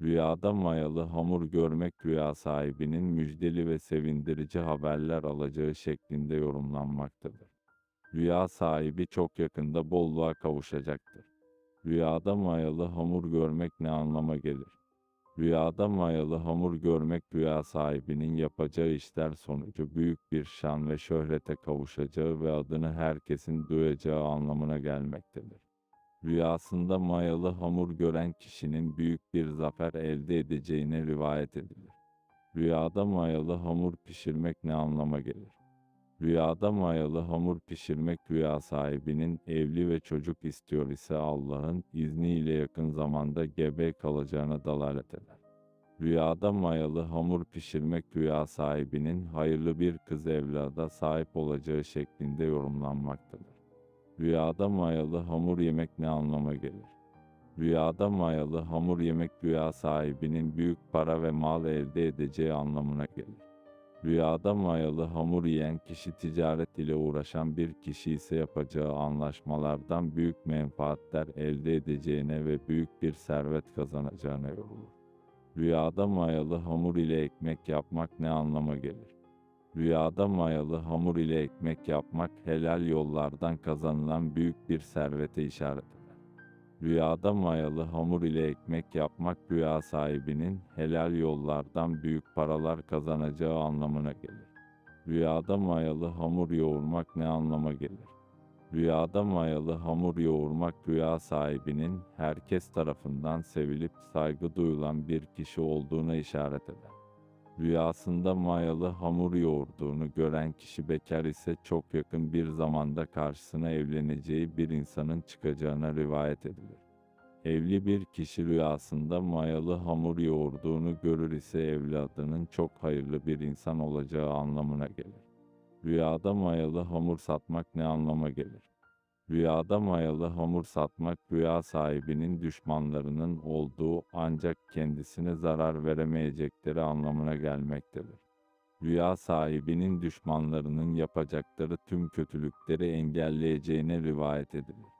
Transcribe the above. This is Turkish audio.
Rüyada mayalı hamur görmek rüya sahibinin müjdeli ve sevindirici haberler alacağı şeklinde yorumlanmaktadır. Rüya sahibi çok yakında bolluğa kavuşacaktır. Rüyada mayalı hamur görmek ne anlama gelir? Rüyada mayalı hamur görmek rüya sahibinin yapacağı işler sonucu büyük bir şan ve şöhrete kavuşacağı ve adını herkesin duyacağı anlamına gelmektedir. Rüyasında mayalı hamur gören kişinin büyük bir zafer elde edeceğine rivayet edilir. Rüyada mayalı hamur pişirmek ne anlama gelir? Rüyada mayalı hamur pişirmek rüya sahibinin evli ve çocuk istiyor ise Allah'ın izniyle yakın zamanda gebe kalacağına dalalet eder. Rüyada mayalı hamur pişirmek rüya sahibinin hayırlı bir kız evlada sahip olacağı şeklinde yorumlanmaktadır. Rüyada mayalı hamur yemek ne anlama gelir? Rüyada mayalı hamur yemek rüya sahibinin büyük para ve mal elde edeceği anlamına gelir. Rüyada mayalı hamur yiyen kişi ticaret ile uğraşan bir kişi ise yapacağı anlaşmalardan büyük menfaatler elde edeceğine ve büyük bir servet kazanacağına yorulur. Rüyada mayalı hamur ile ekmek yapmak ne anlama gelir? Rüyada mayalı hamur ile ekmek yapmak helal yollardan kazanılan büyük bir servete işaret eder. Rüyada mayalı hamur ile ekmek yapmak rüya sahibinin helal yollardan büyük paralar kazanacağı anlamına gelir. Rüyada mayalı hamur yoğurmak ne anlama gelir? Rüyada mayalı hamur yoğurmak rüya sahibinin herkes tarafından sevilip saygı duyulan bir kişi olduğuna işaret eder. Rüyasında mayalı hamur yoğurduğunu gören kişi bekar ise çok yakın bir zamanda karşısına evleneceği bir insanın çıkacağına rivayet edilir. Evli bir kişi rüyasında mayalı hamur yoğurduğunu görür ise evladının çok hayırlı bir insan olacağı anlamına gelir. Rüyada mayalı hamur satmak ne anlama gelir? Rüyada mayalı hamur satmak rüya sahibinin düşmanlarının olduğu ancak kendisine zarar veremeyecekleri anlamına gelmektedir. Rüya sahibinin düşmanlarının yapacakları tüm kötülükleri engelleyeceğine rivayet edilir.